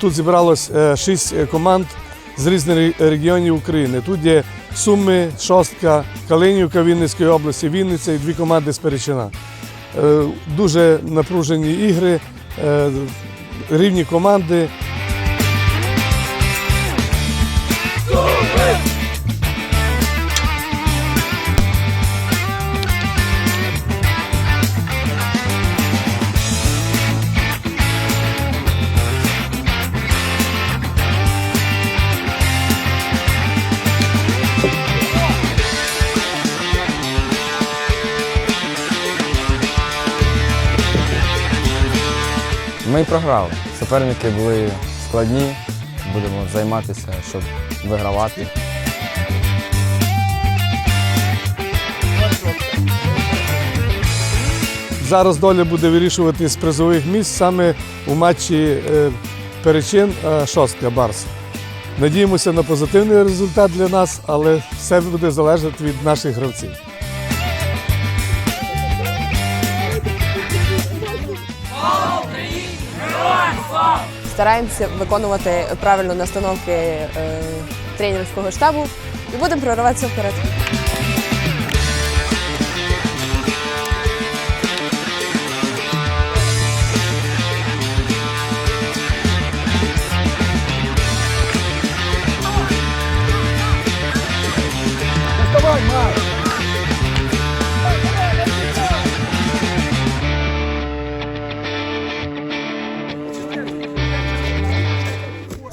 тут зібралось е, шість е, команд з різних регіонів України. Тут є Суми, Шостка, Калинівка Вінницької області, Вінниця і дві команди з Перечина. Е, Дуже напружені ігри, рівні команди. Ми програли. Суперники були складні. Будемо займатися, щоб вигравати. Зараз доля буде вирішувати з призових місць саме у матчі е, Перечин е, Шостка Барс. Надіємося на позитивний результат для нас, але все буде залежати від наших гравців. Стараємося виконувати правильно настановки е, тренерського штабу і будемо прориватися вперед.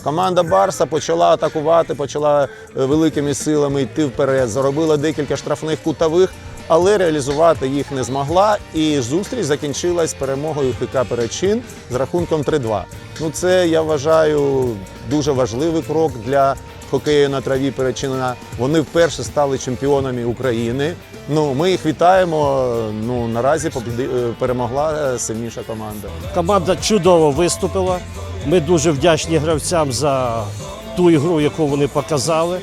Команда Барса почала атакувати, почала е, великими силами йти вперед, заробила декілька штрафних кутових, але реалізувати їх не змогла. І зустріч закінчилась перемогою ХК Перечин з рахунком 3-2. Ну, це я вважаю дуже важливий крок для хокею на траві Перечина. Вони вперше стали чемпіонами України. Ну, ми їх вітаємо. Ну наразі е, перемогла е, сильніша команда. Команда чудово виступила. Ми дуже вдячні гравцям за ту ігру, яку вони показали.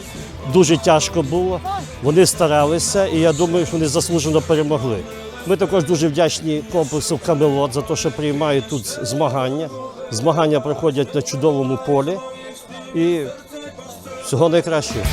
Дуже тяжко було. Вони старалися, і я думаю, що вони заслужено перемогли. Ми також дуже вдячні комплексу Камелот за те, що приймають тут змагання. Змагання проходять на чудовому полі. І всього найкращого.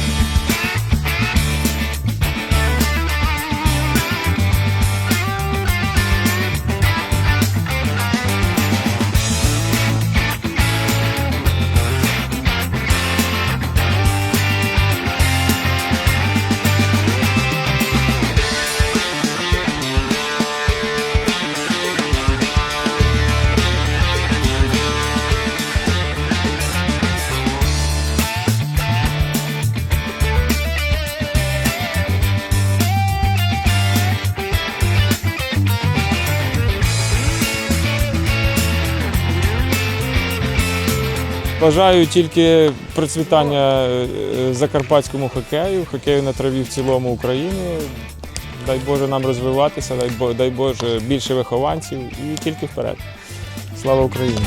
Бажаю тільки процвітання е, закарпатському хокею, хокею на траві в цілому України. Дай Боже нам розвиватися, дай Боже більше вихованців і тільки вперед. Слава Україні!